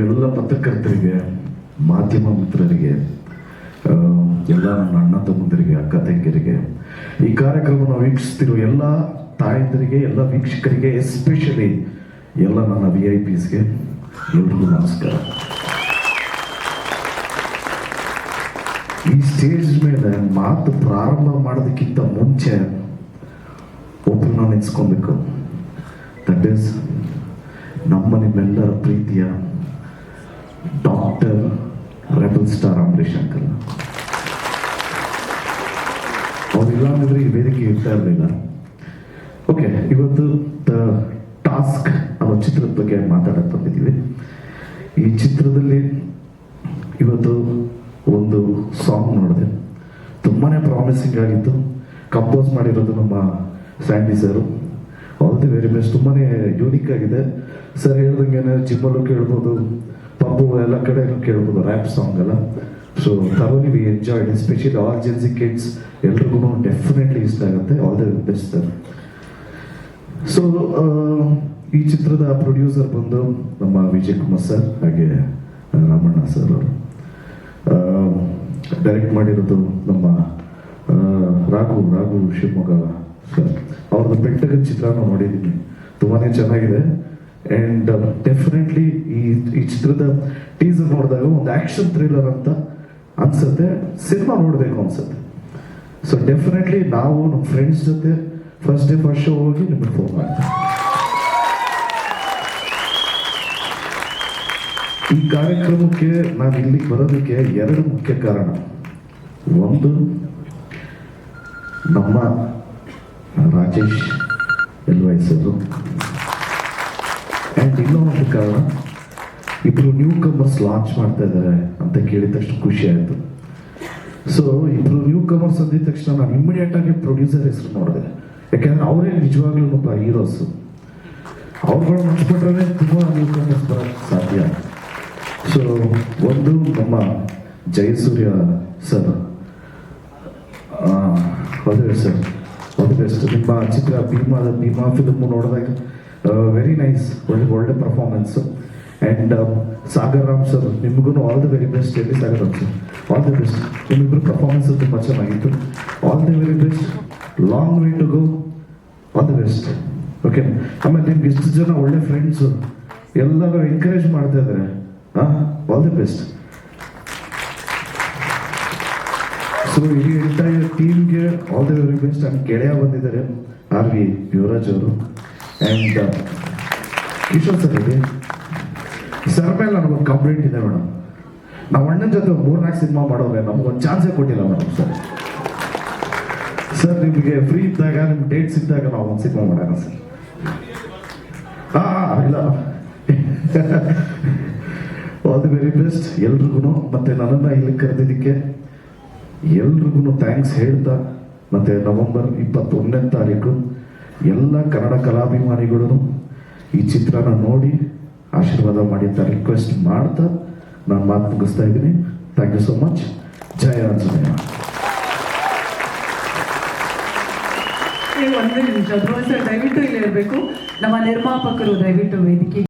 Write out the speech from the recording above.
ಎಲ್ಲ ಪತ್ರಕರ್ತರಿಗೆ, ಮಾಧ್ಯಮ ಮಿತ್ರರಿಗೆ ಎಲ್ಲ ನನ್ನ ಅಣ್ಣ ತಮ್ಮಂದಿರಿಗೆ, ಅಕ್ಕ ತಂಗಿಯರಿಗೆ, ಈ ಕಾರ್ಯಕ್ರಮವನ್ನು ವೀಕ್ಷಿಸ್ತಿರೋ ಎಲ್ಲ ತಾಯಂದಿರಿಗೆ, ಎಲ್ಲ ವೀಕ್ಷಕರಿಗೆ ಎಸ್ಪೆಷಲಿ ಎಲ್ಲ ನನ್ನ ವಿ ಐ ಪಿಸ್ಗೆ ಎಲ್ರಿಗೂ ನಮಸ್ಕಾರ. ಈ ಸ್ಟೇಜ್ ಮೇಲೆ ಮಾತು ಪ್ರಾರಂಭ ಮಾಡೋದಕ್ಕಿಂತ ಮುಂಚೆ ಒಬ್ಬರನ್ನ ನೆನೆಸ್ಕೊಬೇಕು. ದಟ್ ಈಸ್ ನಮ್ಮ ನಿಮ್ಮೆಲ್ಲರ ಪ್ರೀತಿಯ doctor rebel star Ambareesh uncle ಅವರಿಲ್ಲ ಅಂದ್ರೆ ಈ ವೇದಿಕೆ ಇರ್ತಾ ಇರಲಿಲ್ಲ. ಓಕೆ ಇವತ್ತು ದ ಟಾಸ್ಕ್ ಅನ್ನೋ ಚಿತ್ರದ ಬಗ್ಗೆ ಮಾತಾಡಕ್ ಬಂದಿದ್ದೀವಿ. ಈ ಚಿತ್ರದಲ್ಲಿ ಇವತ್ತು ಒಂದು ಸಾಂಗ್ ನೋಡಿದೆ. ತುಂಬಾನೇ ಪ್ರಾಮಿಸಿಂಗ್ ಆಗಿತ್ತು. ಕಂಪೋಸ್ ಮಾಡಿರೋದು ನಮ್ಮ Sandy sir all the very best ತುಂಬಾನೇ ಯೂನಿಕ್ ಆಗಿದೆ. ಸರ್ ಹೇಳ್ದಂಗೆ ಜಿಮ್ಮಲ್ಲೂ ಕೇಳ್ಬೋದು. ಪಬ್ಬು ಎಲ್ಲ ಕಡೆ ಕೇಳ್ಬೋದು ರ್ಯಾಪ್ ಸಾಂಗ್ ಎಲ್ಲ. So thoroughly we enjoyed especially all Gen Z kids ಎಲ್ರಿಗೂ ಡೆಫಿನೆಟ್ಲಿ ಇಷ್ಟ ಆಗುತ್ತೆ. All the best sir so ಈ ಚಿತ್ರದ ಪ್ರೊಡ್ಯೂಸರ್ ಬಂದು ನಮ್ಮ ವಿಜಯ್ ಕುಮಾರ್ ಸರ್ ಹಾಗೆ ರಾಮಣ್ಣ ಸರ್ ಅವರು. ಡೈರೆಕ್ಟ್ ಮಾಡಿರೋದು ನಮ್ಮ ರಾಘು ರಾಘು ಶಿವಮೊಗ್ಗ ಸರ್ ಅವ್ರದ್ದು ಬೆಟ್ಟದ ಚಿತ್ರ ನೋಡಿದ್ದೀನಿ ತುಂಬಾನೇ ಚೆನ್ನಾಗಿದೆ. ಅಂಡ್ ಡೆಫಿನೆಟ್ಲಿ ಈ ಚಿತ್ರದ ಟೀಸರ್ ನೋಡಿದಾಗ ಒಂದು ಆಕ್ಷನ್ ಥ್ರಿಲ್ಲರ್ ಅಂತ ಅನ್ಸುತ್ತೆ. ಸಿನಿಮಾ ನೋಡಬೇಕು ಅನ್ಸುತ್ತೆ. ಸೊ ಡೆಫಿನೆಟ್ಲಿ ನಾವು ನಮ್ಮ ಫ್ರೆಂಡ್ಸ್ ಜೊತೆ ಫಸ್ಟ್ ಡೇ ಫಸ್ಟ್ ಶೋ ಹೋಗಿ ನಿಮಗೆ ಫೋನ್ ಮಾಡ್ತೀವಿ. ಈ ಕಾರ್ಯಕ್ರಮಕ್ಕೆ ನಾನು ಇಲ್ಲಿಗೆ ಬರೋದಕ್ಕೆ ಎರಡು ಮುಖ್ಯ ಕಾರಣ. ಒಂದು, ನಮ್ಮ ರಾಜೇಶ್ ಎಲ್ವೈಸ್ ಆ್ಯಂಡ್ ಇನ್ನೊಂದು ಕಾರಣ ಇಬ್ರು ನ್ಯೂ ಕಮರ್ಸ್ ಲಾಂಚ್ ಮಾಡ್ತಾ ಇದ್ದಾರೆ ಅಂತ ಕೇಳಿದ ತಕ್ಷಣ ಖುಷಿ ಆಯಿತು. ಸೊ ಇಬ್ರು ನ್ಯೂ ಕಮರ್ಸ್ ಅಂದಿದ ತಕ್ಷಣ ನಾನು ಇಮಿಡಿಯೇಟ್ ಆಗಿ ಪ್ರೊಡ್ಯೂಸರ್ ಹೆಸರು ನೋಡಿದೆ. ಯಾಕೆಂದ್ರೆ ಅವರೇ ನಿಜವಾಗ್ಲೂ ಒಬ್ಬ ಹೀರೋಸ್ ಅವ್ರುಗಳು ಮುಚ್ಚಿಬಿಟ್ರೆ ತುಂಬಾ ನ್ಯೂ ಕಮರ್ಸ್ ಬರೋಕ್ಕೆ ಸಾಧ್ಯ. ಸೊ ಒಂದು ನಮ್ಮ ಜಯಸೂರ್ಯ ಸರ್ ಅದೇ ಸರ್ ಹೌದು ಬೆಸ್ಟ್ ನಿಮ್ಮ ಚಿತ್ರ ಭೀಮಾದ ಭೀಮಾ ಫಿಲ್ಮ್ ನೋಡಿದಾಗ ವೆರಿ ನೈಸ್ ಒಳ್ಳೆ ಒಳ್ಳೆ performance and Sagar Ram sir ನಿಮಗೂ ಆಲ್ ದಿ ವೆರಿ ಬೆಸ್ಟ್ ಹೇಳಿ Sagar Ram sir all the best ನಿಮ್ಮಿಬ್ಬರು performance ತುಂಬ ಚೆನ್ನಾಗಿತ್ತು. All the very best long way to go all the best okay ಆಮೇಲೆ ನಿಮ್ಗೆ ಇಷ್ಟು ಜನ ಒಳ್ಳೆ ಫ್ರೆಂಡ್ಸು ಎಲ್ಲರೂ ಎನ್ಕರೇಜ್ ಮಾಡ್ತಾ ಇದ್ದಾರೆ ಹಾಂ ಆಲ್ ದಿ ಬೆಸ್ಟ್ ಸೊ ಇಡೀ ಎಂಟೈರ್ ಟೀಮ್ಗೆ all the very best and ಗೆಳೆಯ ಬಂದಿದ್ದಾರೆ. ಆರ್ ವಿ ಯುವರಾಜ್ ಅವರು. ಆ್ಯಂಡ್ ಕಿಶೋರ್ ಸರ್ ಇದೆ. ಸರ್ ಮೇಲೆ ನನಗೊಂದು ಕಂಪ್ಲೇಂಟ್ ಇದೆ ಮೇಡಮ್. ನಾವು ಅಣ್ಣನ ಜೊತೆ ಮೂರ್ನಾಲ್ಕು ಸಿನಿಮಾ ಮಾಡೋರೆ ನಮಗೊಂದು ಚಾನ್ಸೇ ಕೊಟ್ಟಿಲ್ಲ ಮೇಡಮ್ ಸರ್. ಸರ್, ನಿಮಗೆ ಫ್ರೀ ಇದ್ದಾಗ, ನಿಮ್ಗೆ ಡೇಟ್ಸ್ ಇದ್ದಾಗ ನಾವು ಒಂದು ಸಿನಿಮಾ ಮಾಡೋಣ ಸರ್. ಹಾಂ, ಇಲ್ಲ. ಆಲ್ ದಿ ವೆರಿ ಬೆಸ್ಟ್ ಎಲ್ರಿಗೂ ಮತ್ತೆ ನನ್ನನ್ನು ಇಲ್ಲಿ ಕರೆದಿದ್ದಕ್ಕೆ ಎಲ್ರಿಗೂ ಥ್ಯಾಂಕ್ಸ್ ಹೇಳ್ತಾ, ಮತ್ತೆ ನವೆಂಬರ್ ಇಪ್ಪತ್ತೊಂದನೇ ತಾರೀಕು ಎಲ್ಲ ಕನ್ನಡ ಕಲಾಭಿಮಾನಿಗಳು ಈ ಚಿತ್ರನ ನೋಡಿ ಆಶೀರ್ವಾದ ಮಾಡಿ ಅಂತ ರಿಕ್ವೆಸ್ಟ್ ಮಾಡ್ತಾ ನಾನು ಮಾತು ಮುಗಿಸ್ತಾ ಇದ್ದೀನಿ. Thank you so much Jaya Anjaneya. ಒಂದೇ ನಿಮಿಷ. ದಯವಿಟ್ಟು ಇಲ್ಲಿ ಇರಬೇಕು. ನಮ್ಮ ನಿರ್ಮಾಪಕರು ದಯವಿಟ್ಟು ವೇದಿಕೆ